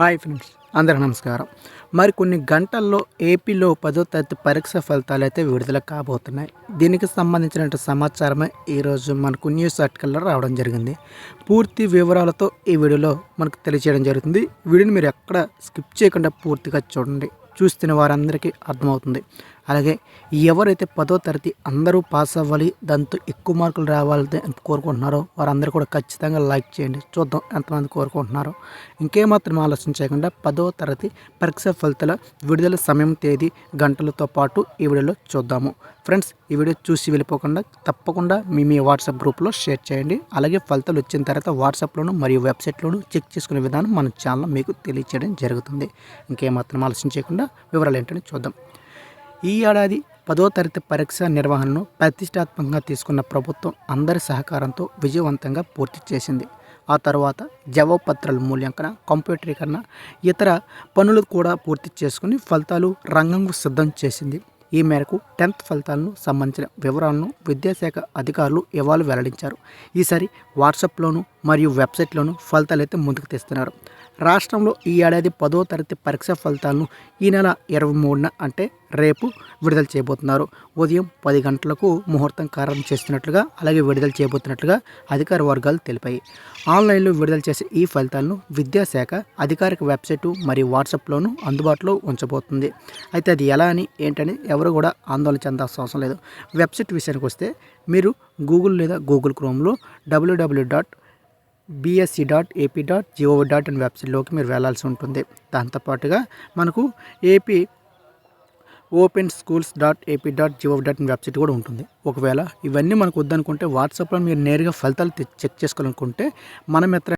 Hi friends అందరూ నమస్కారం. మరి కొన్ని గంటల్లో ఏపీలో పదో తరగతి పరీక్ష ఫలితాలు అయితే విడుదల కాబోతున్నాయి. దీనికి సంబంధించిన సమాచారమే ఈరోజు మనకు న్యూస్ ఆర్టికల్లో రావడం జరిగింది. పూర్తి వివరాలతో ఈ వీడియోలో మనకు తెలియజేయడం జరుగుతుంది. వీడియోని మీరు ఎక్కడ స్కిప్ చేయకుండా పూర్తిగా చూడండి. చూస్తున్న వారందరికీ అర్థమవుతుంది. అలాగే ఎవరైతే పదో తరగతి అందరూ పాస్ అవ్వాలి దాంతో ఎక్కువ మార్కులు రావాలని కోరుకుంటున్నారో వారందరూ కూడా ఖచ్చితంగా లైక్ చేయండి. చూద్దాం ఎంతమంది కోరుకుంటున్నారో. ఇంకేమాత్రం ఆలోచన చేయకుండా పదో తరగతి పరీక్ష ఫలితాల విడుదల సమయం తేదీ గంటలతో పాటు ఈ వీడియోలో చూద్దాము. ఫ్రెండ్స్ ఈ వీడియో చూసి వెళ్ళిపోకుండా తప్పకుండా మీ మీ వాట్సాప్ గ్రూప్లో షేర్ చేయండి. అలాగే ఫలితాలు వచ్చిన తర్వాత వాట్సాప్లోను మరియు వెబ్సైట్లోను చెక్ చేసుకునే విధానం మన ఛానల్ మీకు తెలియచేయడం జరుగుతుంది. ఇంకేమాత్రం ఆలోచించకుండా వివరాలు ఏంటని చూద్దాం. ఈ ఏడాది పదో తరగతి పరీక్ష నిర్వహణను ప్రతిష్టాత్మకంగా తీసుకున్న ప్రభుత్వం అందరి సహకారంతో విజయవంతంగా పూర్తి చేసింది. ఆ తర్వాత జవాబు పత్రాల మూల్యాంకన కంప్యూటరీకరణ ఇతర పనులు కూడా పూర్తి చేసుకుని ఫలితాలు రంగంకు సిద్ధం చేసింది. ఈ మేరకు టెన్త్ ఫలితాలను సంబంధించిన వివరాలను విద్యాశాఖ అధికారులు ఇవాళ వెల్లడించారు. ఈసారి వాట్సాప్లోను మరియు వెబ్సైట్లోనూ ఫలితాలు అయితే ముందుకు తెస్తున్నారు. రాష్ట్రంలో ఈ ఏడాది పదో తరగతి పరీక్ష ఫలితాలను ఈ నెల ఇరవై మూడున అంటే రేపు విడుదల చేయబోతున్నారు. ఉదయం పది గంటలకు ముహూర్తం కారణం చేస్తున్నట్లుగా అలాగే విడుదల చేయబోతున్నట్లుగా అధికార వర్గాలు తెలిపాయి. ఆన్లైన్లో విడుదల చేసే ఈ ఫలితాలను విద్యాశాఖ అధికారిక వెబ్సైటు మరియు వాట్సాప్లోనూ అందుబాటులో ఉంచబోతుంది. అయితే అది ఎలా అని ఏంటని ఎవరు కూడా ఆందోళన చెందాల్సిన అవసరం లేదు. వెబ్సైట్ విషయానికి వస్తే మీరు గూగుల్ లేదా Google క్రోమ్లో WWW dot BSC dot AP dot GOV dot in వెబ్సైట్లోకి మీరు వెళ్ళాల్సి ఉంటుంది. దాంతోపాటుగా మనకు AP open schools dot AP dot GOV dot in website కూడా ఉంటుంది. ఒకవేళ ఇవన్నీ మనకు వద్దనుకుంటే వాట్సాప్లో మీరు నేరుగా ఫలితాలు చెక్ చేసుకోవాలనుకుంటే మన మిత్ర